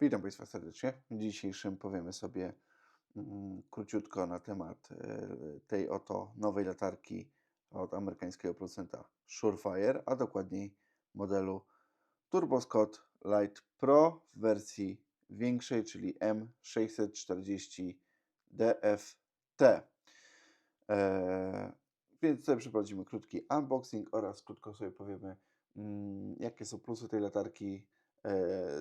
Witam Państwa serdecznie. W dzisiejszym powiemy sobie mm, króciutko na temat e, tej oto nowej latarki od amerykańskiego producenta Surefire, a dokładniej modelu Turbo Scott Lite Pro w wersji większej, czyli M640 DFT. E, więc sobie przeprowadzimy krótki unboxing oraz krótko sobie powiemy, mm, jakie są plusy tej latarki,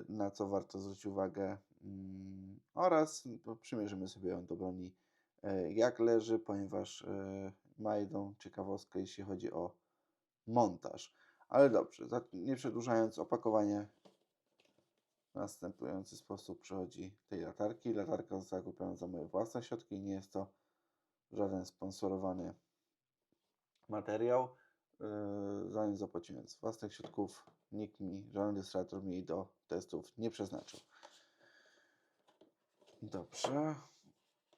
na co warto zwrócić uwagę mm, oraz no, przymierzymy sobie ją do broni e, jak leży, ponieważ e, ma jedną ciekawostkę, jeśli chodzi o montaż. Ale dobrze, nie przedłużając, opakowanie w następujący sposób przychodzi tej latarki. Latarka została kupiona za moje własne środki, nie jest to żaden sponsorowany materiał. Za nią zapłaciłem z własnych środków. Nikt mi, żaden dystrybutor mi do testów nie przeznaczył. Dobrze.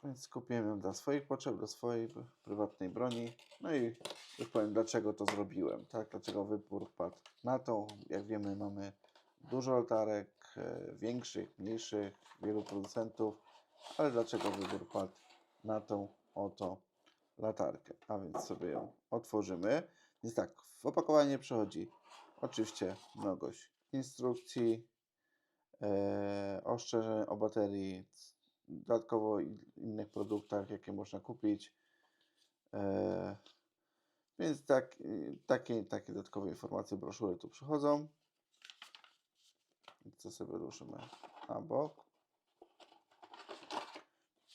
Więc kupiłem ją dla swoich potrzeb, do swojej prywatnej broni. No i już powiem, dlaczego to zrobiłem, tak? Dlaczego wybór padł na tą. Jak wiemy, mamy dużo latarek, e, większych, mniejszych, wielu producentów, ale dlaczego wybór padł na tą oto latarkę? A więc sobie ją otworzymy. Więc tak, w opakowanie przychodzi oczywiście mnogość instrukcji, e, ostrzeżeń o baterii, dodatkowo innych produktach, jakie można kupić. E, więc tak, y, takie, takie dodatkowe informacje, broszury tu przychodzą. Co sobie ruszymy na bok.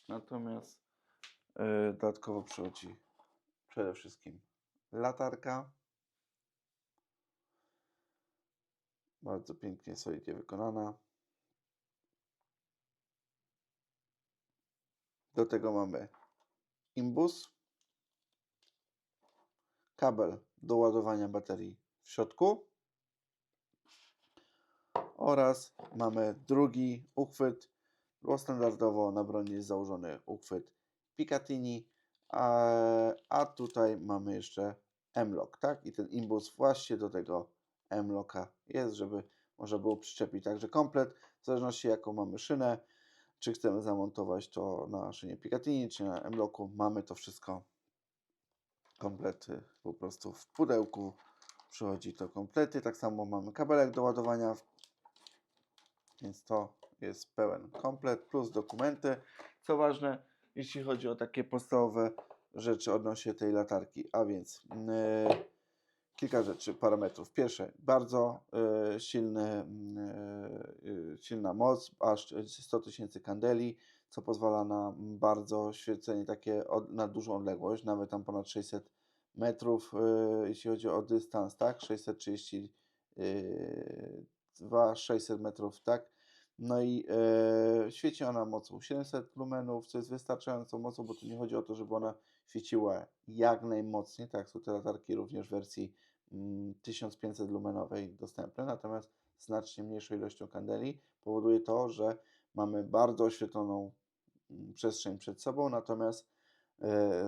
Natomiast e, dodatkowo przychodzi przede wszystkim latarka. Bardzo pięknie, solidnie wykonana. Do tego mamy imbus, kabel do ładowania baterii w środku oraz mamy drugi uchwyt, bo standardowo na broni jest założony uchwyt Picatinny, a, a tutaj mamy jeszcze M-Lock, tak? I ten imbus właśnie do tego M-Locka jest, żeby można było przyczepić także komplet, w zależności jaką mamy szynę, czy chcemy zamontować to na szynie Picatinny, czy na M-Locku, mamy to wszystko. Komplety po prostu w pudełku, przychodzi to komplety, tak samo mamy kabelek do ładowania, więc to jest pełen komplet plus dokumenty. Co ważne, jeśli chodzi o takie podstawowe rzeczy odnośnie tej latarki, a więc yy, kilka rzeczy, parametrów. Pierwsze, bardzo yy, silny, yy, silna moc, aż 100 tysięcy kandeli, co pozwala na bardzo świecenie takie od, na dużą odległość, nawet tam ponad 600 metrów, yy, jeśli chodzi o dystans, tak? 632, 600 metrów, tak? No i świeci ona mocą 700 lumenów, co jest wystarczającą mocą, bo tu nie chodzi o to, żeby ona świeciła jak najmocniej, tak, są te latarki również w wersji 1500 lumenowej dostępne, natomiast znacznie mniejszą ilością kandeli powoduje to, że mamy bardzo oświetloną mm, przestrzeń przed sobą, natomiast e,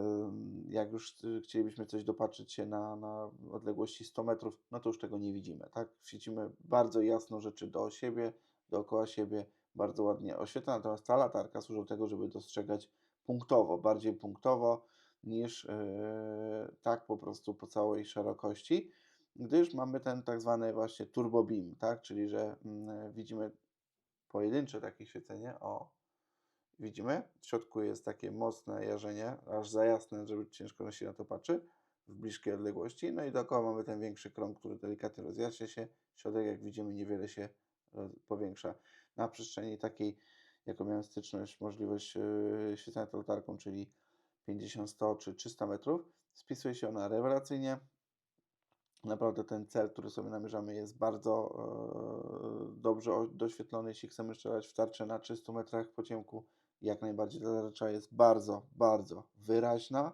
jak już y, chcielibyśmy coś dopatrzyć się na, na odległości 100 metrów, no to już tego nie widzimy, tak? Świecimy bardzo jasno rzeczy do siebie, dookoła siebie, bardzo ładnie oświetla, natomiast ta latarka służy do tego, żeby dostrzegać punktowo, bardziej punktowo niż yy, tak po prostu po całej szerokości, gdyż mamy ten tak zwany właśnie turbo beam, tak? Czyli że mm, widzimy pojedyncze takie świecenie, o widzimy, w środku jest takie mocne jarzenie, aż za jasne, żeby ciężko się na to patrzy, w bliskiej odległości, no i dookoła mamy ten większy krąg, który delikatnie rozjaśnia się, środek jak widzimy niewiele się roz- powiększa. Na przestrzeni takiej, jaką miałem styczność, możliwość świecenia tą latarką, czyli 50, 100 czy 300 metrów, spisuje się ona rewelacyjnie. Naprawdę ten cel, który sobie namierzamy, jest bardzo e, dobrze doświetlony. Jeśli chcemy strzelać w tarczę na 300 metrach po ciemku, jak najbardziej ta tarcza jest bardzo, bardzo wyraźna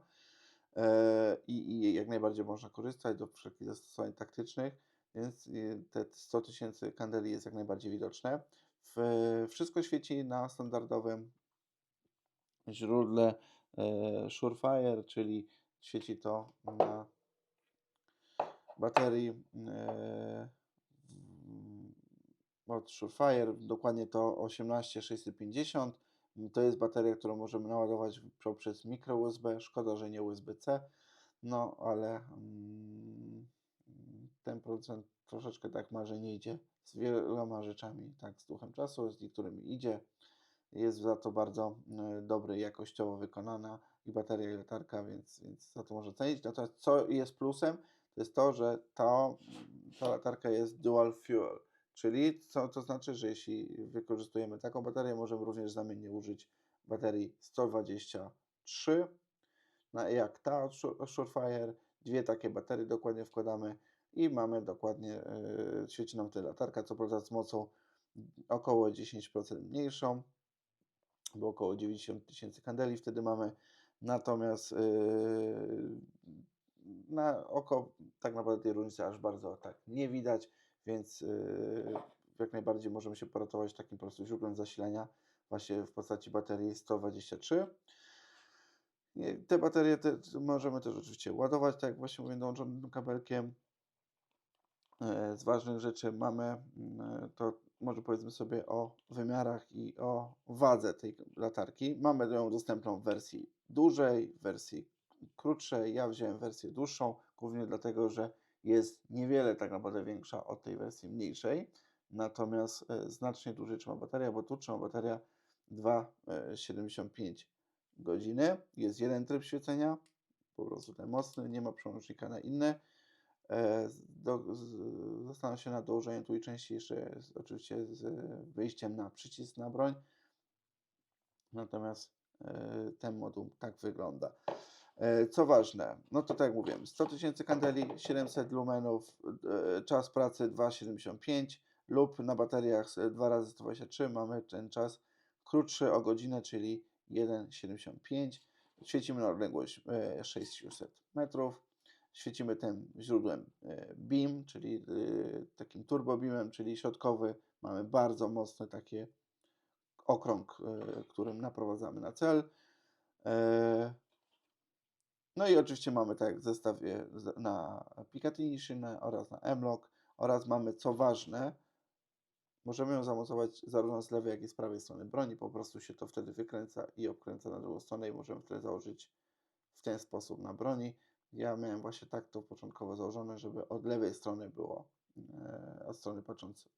e, i, i jak najbardziej można korzystać do wszelkich zastosowań taktycznych, więc y, te 100 tysięcy kandeli jest jak najbardziej widoczne. W, wszystko świeci na standardowym źródle e, Surefire, czyli świeci to na baterii e, od Surefire, dokładnie to 18650. To jest bateria, którą możemy naładować poprzez mikro USB. Szkoda, że nie USB-C, no ale mm, ten producent troszeczkę tak ma, nie idzie z wieloma rzeczami, tak z duchem czasu, z niektórymi idzie. Jest za to bardzo y, dobry, jakościowo wykonana i bateria i latarka, więc, więc za to można cenić. Natomiast co jest plusem, to jest to, że ta, ta latarka jest dual fuel, czyli co to znaczy, że jeśli wykorzystujemy taką baterię, możemy również zamiennie użyć baterii 123 na jak ta od Sure- Surefire, dwie takie baterie dokładnie wkładamy i mamy dokładnie, yy, świeci nam tyle latarka, co prawda z mocą około 10% mniejszą, bo około 90 tysięcy kandeli wtedy mamy, natomiast yy, na oko tak naprawdę tej różnicy aż bardzo tak nie widać, więc yy, jak najbardziej możemy się poratować takim po prostu źródłem zasilania właśnie w postaci baterii 123. Nie, Te baterie te, możemy też oczywiście ładować, tak jak właśnie mówię, dołączonym kabelkiem. E, Z ważnych rzeczy mamy, mm, to może powiedzmy sobie o wymiarach i o wadze tej latarki. Mamy ją dostępną w wersji dużej, w wersji krótszej. Ja wziąłem wersję dłuższą, głównie dlatego, że jest niewiele tak naprawdę większa od tej wersji mniejszej. Natomiast e, znacznie dłużej trzyma bateria, bo tu trzyma bateria 2,75 godziny. Jest jeden tryb świecenia, po prostu ten mocny, nie ma przełącznika na inne. E, Do, się nad dołożeniem tu i części jeszcze z, oczywiście z wyjściem na przycisk na broń. Natomiast e, ten moduł tak wygląda. E, Co ważne, no to tak jak mówiłem, 100 tysięcy kandeli, 700 lumenów, czas pracy 2,75 lub na bateriach 2 razy 123 mamy ten czas krótszy o godzinę, czyli 1,75. Świecimy na odległość e, 600 metrów. Świecimy tym źródłem e, BIM, czyli e, takim turbo beamem, czyli środkowy. Mamy bardzo mocny taki okrąg, e, którym naprowadzamy na cel. No i oczywiście mamy tak jak w zestawie na Picatinny szynę oraz na M-Lock oraz mamy co ważne, możemy ją zamocować zarówno z lewej jak i z prawej strony broni, po prostu się to wtedy wykręca i obkręca na drugą stronę i możemy wtedy założyć w ten sposób na broni. Ja miałem właśnie tak to początkowo założone, żeby od lewej strony było, e, od strony patrząc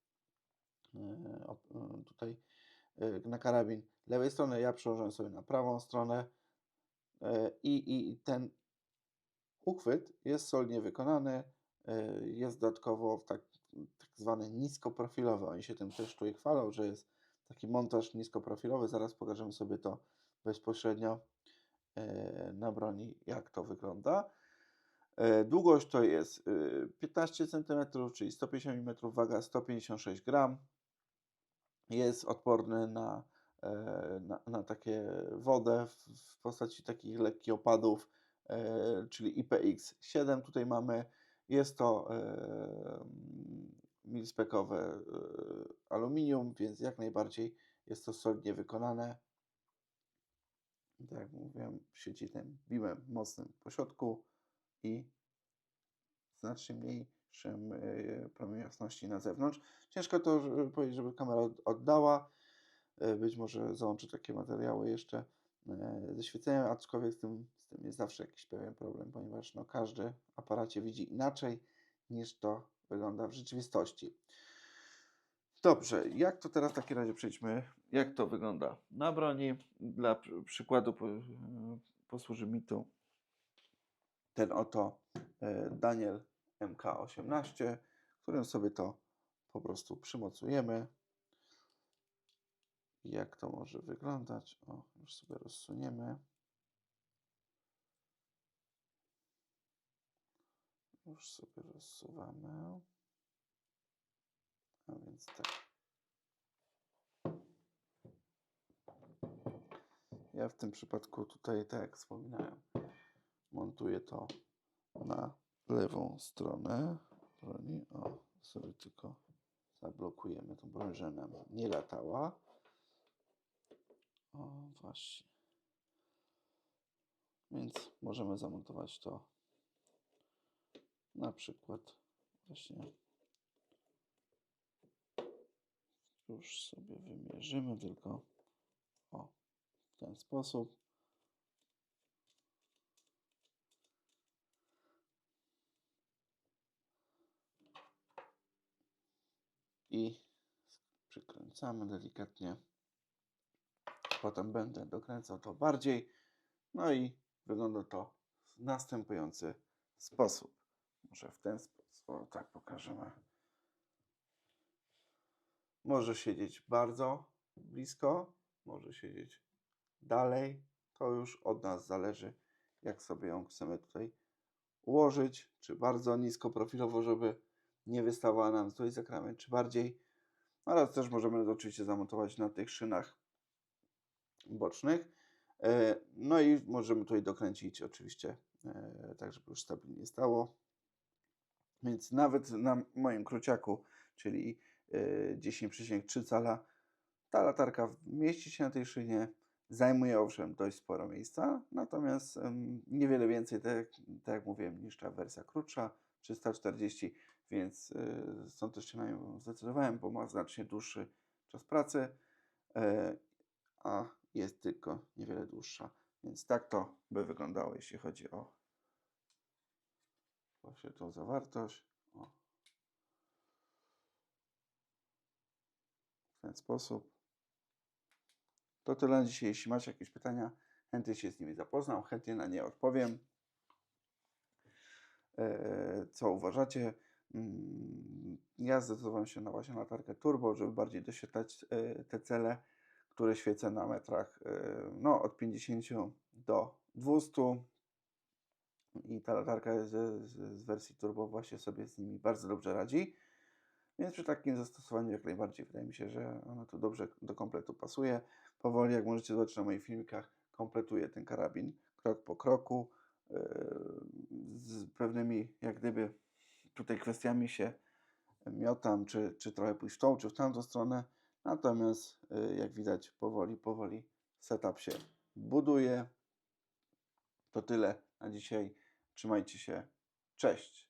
e, e, tutaj na karabin. Lewej strony, ja przełożyłem sobie na prawą stronę i, i ten uchwyt jest solidnie wykonany, jest dodatkowo tak, tak zwany niskoprofilowy, oni się tym też tutaj chwalą, że jest taki montaż niskoprofilowy, zaraz pokażemy sobie to bezpośrednio na broni, jak to wygląda. E, Długość to jest e, 15 cm, czyli 150 mm, waga 156 gram. Jest odporny na, e, na, na takie wodę w, postaci takich lekkich opadów, e, czyli IPX7 tutaj mamy. Jest to e, milspekowe e, aluminium, więc jak najbardziej jest to solidnie wykonane. Tak jak mówiłem, sieci tym bimem mocnym po środku i znacznie mniejszym e, promieniem jasności na zewnątrz. Ciężko to żeby powiedzieć, żeby kamera od- oddała. E, Być może załączę takie materiały jeszcze e, ze świeceniem, aczkolwiek z tym, z tym jest zawsze jakiś pewien problem, ponieważ no, każdy aparacie widzi inaczej niż to wygląda w rzeczywistości. Dobrze, jak to teraz w takim razie przejdźmy, jak to wygląda na broni. Dla przy- przykładu po, posłuży mi tu ten oto e, Daniel MK18, którym sobie to po prostu przymocujemy. Jak to może wyglądać? O, już sobie rozsuniemy. Już sobie rozsuwamy. A więc tak. Ja w tym przypadku tutaj, tak jak wspominałem, montuję to na lewą stronę broni. O, sobie tylko zablokujemy tą broń, że nam nie latała. O, właśnie. Więc możemy zamontować to na przykład właśnie już sobie wymierzymy tylko o w ten sposób. I przykręcamy delikatnie. Potem będę dokręcał to bardziej. No i wygląda to w następujący sposób. Może w ten sposób, o, tak pokażemy. Może siedzieć bardzo blisko, może siedzieć dalej. To już od nas zależy, jak sobie ją chcemy tutaj ułożyć. Czy bardzo nisko profilowo, żeby nie wystawała nam tutaj za krawędź, czy bardziej. Oraz też możemy oczywiście zamontować na tych szynach bocznych. E, No i możemy tutaj dokręcić oczywiście, e, tak żeby już stabilnie stało. Więc nawet na moim kruciaku, czyli e, 10,3 cala, ta latarka mieści się na tej szynie. Zajmuje owszem dość sporo miejsca, natomiast niewiele więcej, tak, tak jak mówiłem, niż ta wersja krótsza 340, więc y, stąd też się na nią zdecydowałem, bo ma znacznie dłuższy czas pracy, e, a jest tylko niewiele dłuższa. Więc tak to by wyglądało, jeśli chodzi o właśnie tą zawartość. O. W ten sposób. To tyle na dzisiaj. Jeśli macie jakieś pytania, chętnie się z nimi zapoznam, chętnie na nie odpowiem. E, Co uważacie? Mm, Ja zdecydowałem się na właśnie latarkę turbo, żeby bardziej doświetlać e, te cele, które świecę na metrach e, no, od 50 do 200. I ta latarka z, z, wersji turbo właśnie sobie z nimi bardzo dobrze radzi. Więc przy takim zastosowaniu jak najbardziej wydaje mi się, że ona tu dobrze do kompletu pasuje. Powoli, jak możecie zobaczyć na moich filmikach, kompletuję ten karabin krok po kroku. yy, Z pewnymi, jak gdyby, tutaj kwestiami się miotam, czy, czy trochę pójść w tą, czy w tamtą stronę. Natomiast, yy, jak widać, powoli, powoli setup się buduje. To tyle na dzisiaj. Trzymajcie się. Cześć.